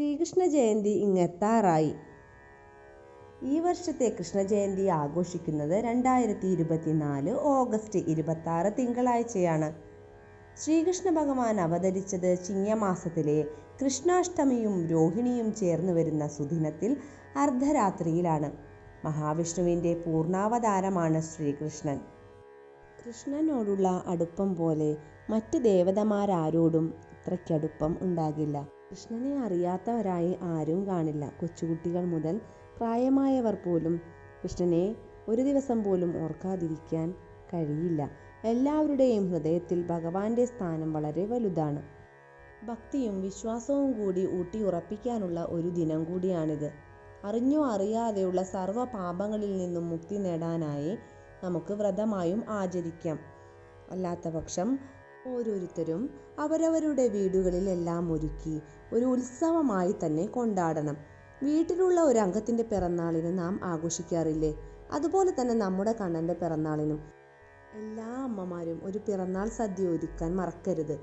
ശ്രീകൃഷ്ണ ജയന്തി ഇങ്ങെത്താറായി ഈ വർഷത്തെ കൃഷ്ണ ജയന്തി ആഘോഷിക്കുന്നത് രണ്ടായിരത്തി ഇരുപത്തിനാല് ഓഗസ്റ്റ് ഇരുപത്തി തിങ്കളാഴ്ചയാണ്. ശ്രീകൃഷ്ണ ഭഗവാൻ അവതരിച്ചത് ചിങ്ങമാസത്തിലെ കൃഷ്ണാഷ്ടമിയും രോഹിണിയും ചേർന്ന് വരുന്ന സുദിനത്തിൽ അർദ്ധരാത്രിയിലാണ്. മഹാവിഷ്ണുവിന്റെ പൂർണാവതാരമാണ് ശ്രീകൃഷ്ണൻ. കൃഷ്ണനോടുള്ള അടുപ്പം പോലെ മറ്റ് ദേവതമാരാരോടും ഇത്രയ്ക്കടുപ്പം ഉണ്ടാകില്ല. കൃഷ്ണനെ അറിയാത്തവരായി ആരും കാണില്ല. കൊച്ചുകുട്ടികൾ മുതൽ പ്രായമായവർ പോലും കൃഷ്ണനെ ഒരു ദിവസം പോലും ഓർക്കാതിരിക്കാൻ കഴിയില്ല. എല്ലാവരുടെയും ഹൃദയത്തിൽ ഭഗവാന്റെ സ്ഥാനം വളരെ വലുതാണ്. ഭക്തിയും വിശ്വാസവും കൂടി ഊട്ടി ഉറപ്പിക്കാനുള്ള ഒരു ദിനം കൂടിയാണിത്. അറിഞ്ഞോ അറിയാതെയുള്ള സർവ പാപങ്ങളിൽ നിന്നും മുക്തി നേടാനായി നമുക്ക് വ്രതമായും ആചരിക്കാം. അല്ലാത്തപക്ഷം ഓരോരുത്തരും അവരവരുടെ വീടുകളിലെല്ലാം ഒരുക്കി ഒരു ഉത്സവമായി തന്നെ കൊണ്ടാടണം. വീട്ടിലുള്ള ഒരു അംഗത്തിന്റെ പിറന്നാളിന് നാം ആഘോഷിക്കാറില്ലേ? അതുപോലെ തന്നെ നമ്മുടെ കണ്ണന്റെ പിറന്നാളിനും. എല്ലാ അമ്മമാരും ഒരു പിറന്നാൾ സദ്യ ഒരുക്കാൻ മറക്കരുത്.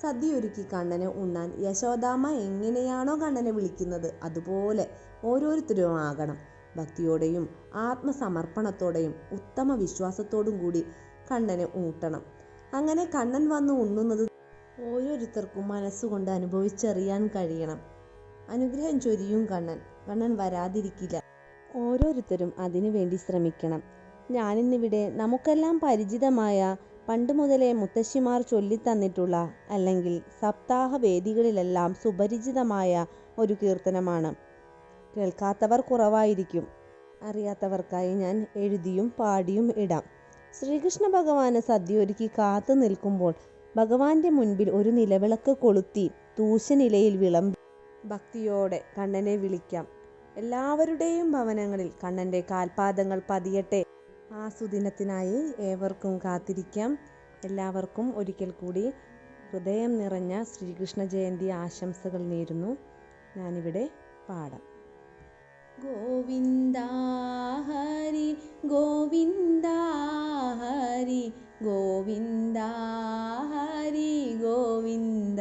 സദ്യ ഒരുക്കി കണ്ണനെ ഉണ്ണാൻ യശോദാമ്മ എങ്ങനെയാണോ കണ്ണനെ വിളിക്കുന്നത്? അതുപോലെ ഓരോരുത്തരും ആകണം. ഭക്തിയോടെയും ആത്മസമർപ്പണത്തോടെയും ഉത്തമ വിശ്വാസത്തോടും കൂടി കണ്ണനെ ഊട്ടണം. അങ്ങനെ കണ്ണൻ വന്ന് ഉണ്ണുന്നത് ഓരോരുത്തർക്കും മനസ്സുകൊണ്ട് അനുഭവിച്ചറിയാൻ കഴിയണം. അനുഗ്രഹം ചൊരിയും കണ്ണൻ. കണ്ണൻ വരാതിരിക്കില്ല. ഓരോരുത്തരും അതിനുവേണ്ടി ശ്രമിക്കണം. ഞാനിന്നിവിടെ നമുക്കെല്ലാം പരിചിതമായ പണ്ട് മുതലേ മുത്തശ്ശിമാർ ചൊല്ലിത്തന്നിട്ടുള്ള അല്ലെങ്കിൽ സപ്താഹ വേദികളിലെല്ലാം സുപരിചിതമായ ഒരു കീർത്തനമാണ്. കേൾക്കാത്തവർ കുറവായിരിക്കും. അറിയാത്തവർക്കായി ഞാൻ എഴുതിയും പാടിയും ഇടാം. ശ്രീകൃഷ്ണ ഭഗവാന് സദ്യയൊരുക്കി കാത്തു നിൽക്കുമ്പോൾ ഭഗവാന്റെ മുൻപിൽ ഒരു നിലവിളക്ക് കൊളുത്തി തൂശനിലയിൽ വിളമ്പി. ഭക്തിയോടെ കണ്ണനെ വിളിക്കാം. എല്ലാവരുടെയും ഭവനങ്ങളിൽ കണ്ണന്റെ കാൽപാദങ്ങൾ പതിയട്ടെ. ആ സുദിനത്തിനായി ഏവർക്കും കാത്തിരിക്കാം. എല്ലാവർക്കും ഒരിക്കൽ കൂടി ഹൃദയം നിറഞ്ഞ ശ്രീകൃഷ്ണ ജയന്തി ആശംസകൾ നേരുന്നു. ഞാനിവിടെ പാടാം. ഗോവിന്ദ ഹരി ഗോവിന്ദ ഗോവിന്ദ ഹരി ഗോവിന്ദ.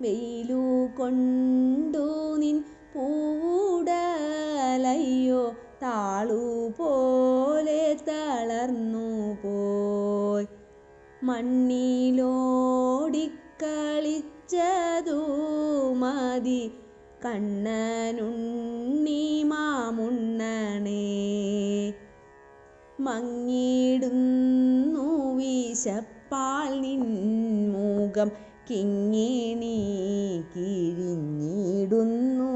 വെയിലു കൊണ്ടു നിൻ പൂടലയ്യോ താളു പോലെ തളർന്നു പോയ്. മണ്ണിലോടിക്കളിച്ചതു മതി കണ്ണനുണ്ണി മാമുണ്ണണേ. മങ്ങിടുന്നു വിശപ്പാൽ നിൻ മൂകം കിങ്ങിണി കിഴിഞ്ഞിടുന്നു.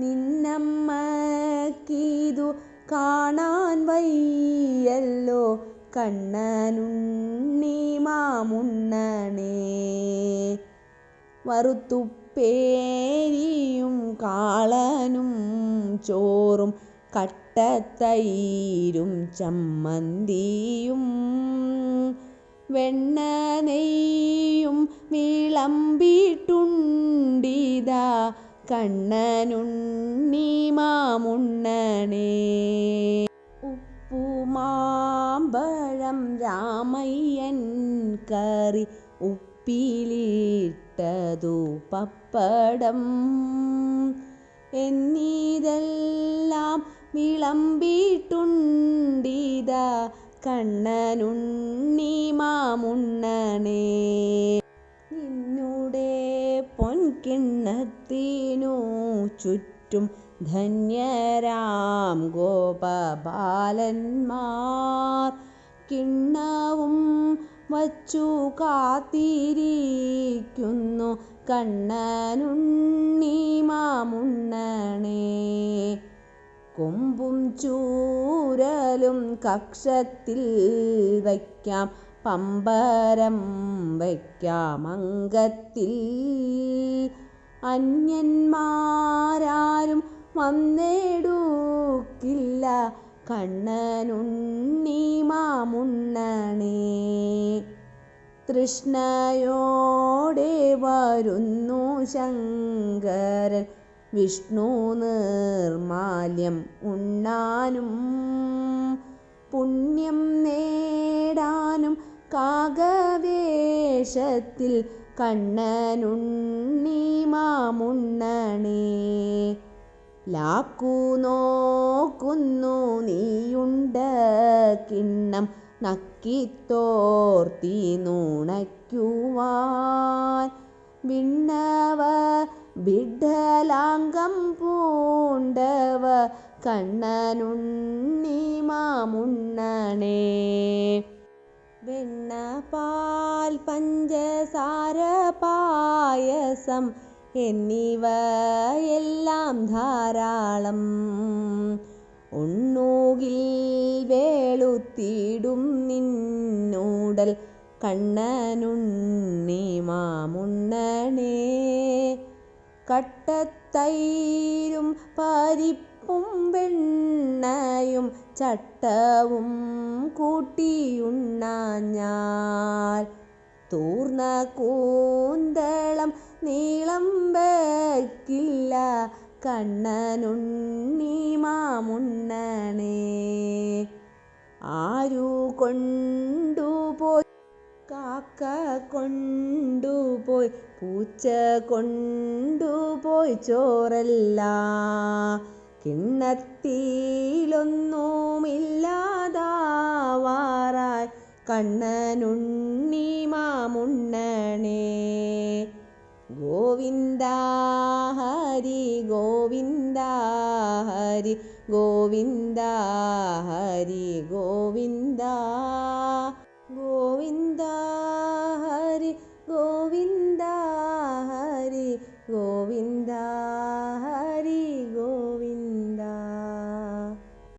നിന്നമ്മക്കിതു കാണാൻ വയ്യല്ലോ കണ്ണനുണ്ണി മാമുണ്ണണേ വറുത്തുപ്പേരിയും കാളനും ചോറും കട്ടത്തൈരും ചമ്മന്തിയും വെണ്ണ നെയ്യും വിളമ്പിട്ടുണ്ടിതാ കണ്ണനുണ്ണി മാമുണ്ണനേ. ഉപ്പുമാമ്പഴം രാമയ്യൻ കറി ഉപ്പിലിട്ടതു പപ്പടം. എന്നീതെല്ലാം വിളമ്പിട്ടുണ്ടിതാ കണ്ണനുണ്ണി മാമുണ്ണനേ. നിന്നുടെ പൊൻകിണ്ണത്തിനു ചുറ്റും ധന്യരാം ഗോപബാലന്മാർ. കിണ്ണവും വച്ചു കാത്തിരിക്കുന്നു കണ്ണനുണ്ണി മാമുണ്ണണേ കൊമ്പും ചൂരലും കക്ഷത്തിൽ വയ്ക്കാം. പമ്പരം വയ്ക്കാം അങ്കത്തിൽ. അന്യന്മാരാരും വന്നെടുക്കില്ല. കണ്ണനുണ്ണി മാമുണ്ണണേ. തൃഷ്ണയോടെ വരുന്നു ശങ്കരൻ. വിഷ്ണു നിർമാല്യം ഉണ്ണാനും പുണ്യം നേടാനും കാകവേഷത്തിൽ കണ്ണനുണ്ണി മാമുണ്ണണേ. ലാക്കു നോക്കുന്നു നീയുണ്ട കിണ്ണം നക്കിത്തോർത്തി നുണയ്ക്കുവാൻ. വിണ്ണവ വിഡ്ഢലാംഗം പൂണ്ടവ കണ്ണനുണ്ണി മാമുണ്ണണേ വെണ്ണ പാൽ പഞ്ചസാര പായസം എന്നിവയെല്ലാം ധാരാളം ഉണ്ണുകിൽ വേളുത്തിടും നിന്നൂടൽ കണ്ണനുണ്ണി മാമുണ്ണനേ കട്ടത്തൈരും പരിപ്പും വെണ്ണയും ചട്ടവും കൂട്ടിയുണ്ണാഞ്ഞാൽ തൂർന്ന കൂന്തളം നീളം വയ്ക്കില്ല കണ്ണനുണ്ണി മാമുണ്ണനേ. ആരു കൊണ്ടുപോയി കാക്ക കൊണ്ടുപോയി പൂച്ച കൊണ്ടുപോയി ചോറല്ല. കിണ്ണത്തിലൊന്നുമില്ലാതാവാറായി കണ്ണനുണ്ണി മാമുണ്ണണേ ഗോവിന്ദ ഹരി ഗോവിന്ദ ഹരി ഗോവിന്ദ ഹരി ഗോവിന്ദ ഗോവിന്ദ